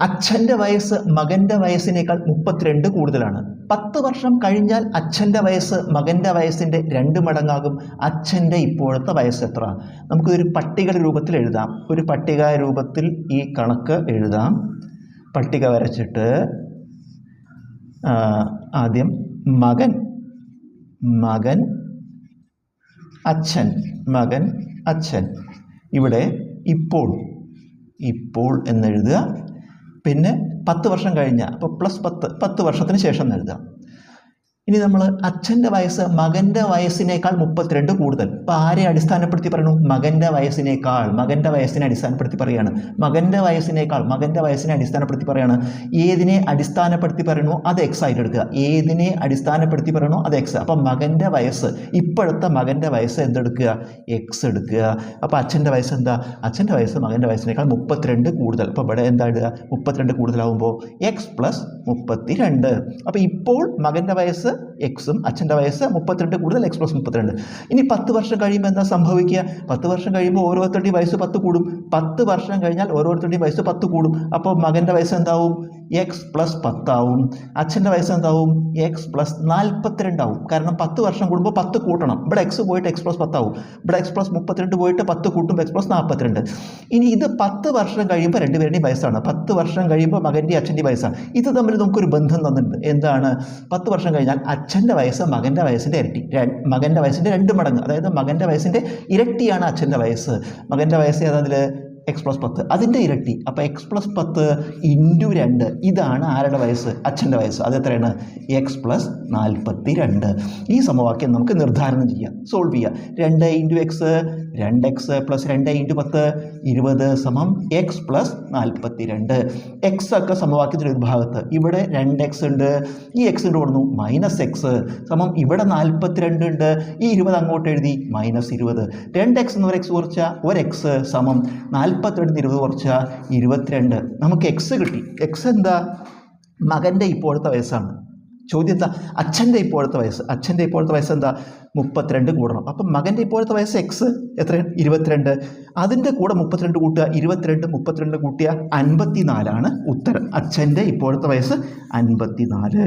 അച്ഛന്റെ വയസ്സ് മകന്റെ വയസ്സിനേക്കാൾ മുപ്പത്തിരണ്ട് കൂടുതലാണ്. പത്ത് വർഷം കഴിഞ്ഞാൽ അച്ഛന്റെ വയസ്സ് മകന്റെ വയസ്സിന്റെ രണ്ട് മടങ്ങാകും. അച്ഛന്റെ ഇപ്പോഴത്തെ വയസ്സ് എത്ര? നമുക്കൊരു പട്ടികയുടെ രൂപത്തിൽ എഴുതാം. ഒരു പട്ടിക രൂപത്തിൽ ഈ കണക്ക് എഴുതാം. പട്ടിക വരച്ചിട്ട് ആദ്യം മകൻ മകൻ അച്ഛൻ മകൻ അച്ഛൻ. ഇവിടെ ഇപ്പോൾ ഇപ്പോൾ എന്നെഴുതുക. പിന്നെ പത്ത് വർഷം കഴിഞ്ഞ അപ്പോൾ പ്ലസ് പത്ത് പത്ത് വർഷത്തിന് ശേഷം നൽകാം ഇനി നമ്മൾ അച്ഛന്റെ വയസ്സ് മകന്റെ വയസ്സിനേക്കാൾ മുപ്പത്തിരണ്ട് കൂടുതൽ. അപ്പോൾ ആരെ അടിസ്ഥാനപ്പെടുത്തി പറയണു മകന്റെ വയസ്സിനേക്കാൾ മകന്റെ വയസ്സിനെ അടിസ്ഥാനപ്പെടുത്തി പറയുകയാണ്. മകന്റെ വയസ്സിനേക്കാൾ മകന്റെ വയസ്സിനെ അടിസ്ഥാനപ്പെടുത്തി പറയുകയാണ്. ഏതിനെ അടിസ്ഥാനപ്പെടുത്തി പറയണോ അത് എക്സ് ആയിട്ട് എടുക്കുക. ഏതിനെ അടിസ്ഥാനപ്പെടുത്തി പറയണോ അത് എക്സ് അപ്പം മകന്റെ വയസ്സ് ഇപ്പോഴത്തെ മകന്റെ വയസ്സ് എന്തെടുക്കുക? എക്സ് എടുക്കുക. അപ്പോൾ അച്ഛന്റെ വയസ്സ് എന്താ? അച്ഛന്റെ വയസ്സ് മകന്റെ വയസ്സിനേക്കാൾ മുപ്പത്തിരണ്ട് കൂടുതൽ. അപ്പോൾ ഇവിടെ എന്താ ഇടുക? മുപ്പത്തിരണ്ട് കൂടുതലാവുമ്പോൾ എക്സ് പ്ലസ് മുപ്പത്തി രണ്ട് അപ്പോൾ ഇപ്പോൾ മകന്റെ വയസ്സ് എക്സും അച്ഛന്റെ വയസ്സ് മുപ്പത്തിരണ്ട് കൂടുതൽ എക്സ് പ്ലസ് മുപ്പത്തിരണ്ട്. ഇനി പത്ത് വർഷം കഴിയുമ്പോൾ എന്താ സംഭവിക്കുക? പത്ത് വർഷം കഴിയുമ്പോൾ ഓരോരുത്തരുടെയും വയസ്സ് പത്ത് കൂടും. പത്ത് വർഷം കഴിഞ്ഞാൽ ഓരോരുത്തരുടെയും വയസ്സ് പത്ത് കൂടും. അപ്പോൾ മകന്റെ വയസ്സ് എന്താവും? എക്സ് പ്ലസ് പത്താവും. അച്ഛന്റെ വയസ്സ് എന്താവും? എക്സ് പ്ലസ് നാൽപ്പത്തിരണ്ടാവും. കാരണം പത്ത് വർഷം കൂടുമ്പോൾ പത്ത് കൂട്ടണം. ഇവിടെ എക്സ് പോയിട്ട് എക്സ് പ്ലസ് പത്താവും. ഇവിടെ എക്സ് പ്ലസ് മുപ്പത്തിരണ്ട് പോയിട്ട് പത്ത് കൂട്ടുമ്പോൾ എക്സ് പ്ലസ് നാൽപ്പത്തിരണ്ട്. ഇനി ഇത് പത്ത് വർഷം കഴിയുമ്പോൾ രണ്ടുപേരുടെയും വയസ്സാണ്. പത്ത് വർഷം കഴിയുമ്പോൾ മകന്റെയും അച്ഛന്റെയും വയസ്സാണ്. ഇത് തമ്മിൽ നമുക്കൊരു ബന്ധം തന്നിട്ടുണ്ട്. എന്താണ്? പത്ത് വർഷം കഴിഞ്ഞാൽ അച്ഛന്റെ വയസ്സ് മകന്റെ വയസ്സിന്റെ ഇരട്ടി. മകന്റെ വയസ്സിന്റെ രണ്ട് മടങ്ങ്. അതായത് മകന്റെ വയസ്സിന്റെ ഇരട്ടിയാണ് അച്ഛന്റെ വയസ്സ്. മകന്റെ വയസ്സ് ഏതാതിൽ എക്സ് പ്ലസ് പത്ത്. അതിന്റെ ഇരട്ടി. അപ്പോൾ എക്സ് പ്ലസ് പത്ത് ഇന്റു രണ്ട്. ഇതാണ് ആരുടെ വയസ്സ്? അച്ഛന്റെ വയസ്സ്. അത് എത്രയാണ്? എക്സ് പ്ലസ് നാൽപ്പത്തി രണ്ട് ഈ സമവാക്യം നമുക്ക് നിർദ്ധാരണം ചെയ്യാം. സോൾവ് ചെയ്യാം. രണ്ട് ഇന്റു എക്സ് രണ്ട് എക്സ് പ്ലസ് രണ്ട് ഇന്റു പത്ത് ഇരുപത് സമം എക്സ് പ്ലസ് നാൽപ്പത്തി രണ്ട് എക്സ് ഒക്കെ സമവാക്യത്തിന്റെ ഒരു ഭാഗത്ത്. ഇവിടെ രണ്ട് എക്സ് ഉണ്ട്. ഈ എക്സ് കൊണ്ട് കൊടുന്നു മൈനസ് എക്സ് സമം ഇവിടെ നാൽപ്പത്തി രണ്ട് ഉണ്ട്. ഈ ഇരുപത് അങ്ങോട്ട് എഴുതി മൈനസ് ഇരുപത്. രണ്ട് എക്സ് എന്ന് ഒരു എക്സ് കുറച്ചാൽ ഒരു എക്സ് സമം നാൽപ്പത്തിരണ്ട് ഇരുപത് കുറച്ചാൽ ഇരുപത്തിരണ്ട്. നമുക്ക് എക്സ് കിട്ടി. എക്സ് എന്താ? മകന്റെ ഇപ്പോഴത്തെ വയസ്സാണ്. ചോദ്യം എന്താ അച്ഛന്റെ ഇപ്പോഴത്തെ വയസ്സ്. അച്ഛന്റെ ഇപ്പോഴത്തെ വയസ്സ് എന്താ? മുപ്പത്തിരണ്ട് കൂടണം. അപ്പം മകന്റെ ഇപ്പോഴത്തെ വയസ്സ് എക്സ് എത്ര? ഇരുപത്തിരണ്ട്. അതിന്റെ കൂടെ മുപ്പത്തിരണ്ട് കൂട്ടുക ഇരുപത്തിരണ്ട് മുപ്പത്തിരണ്ട് കൂട്ടിയ അൻപത്തി നാലാണ് ഉത്തരം. അച്ഛന്റെ ഇപ്പോഴത്തെ വയസ്സ് അൻപത്തി നാല്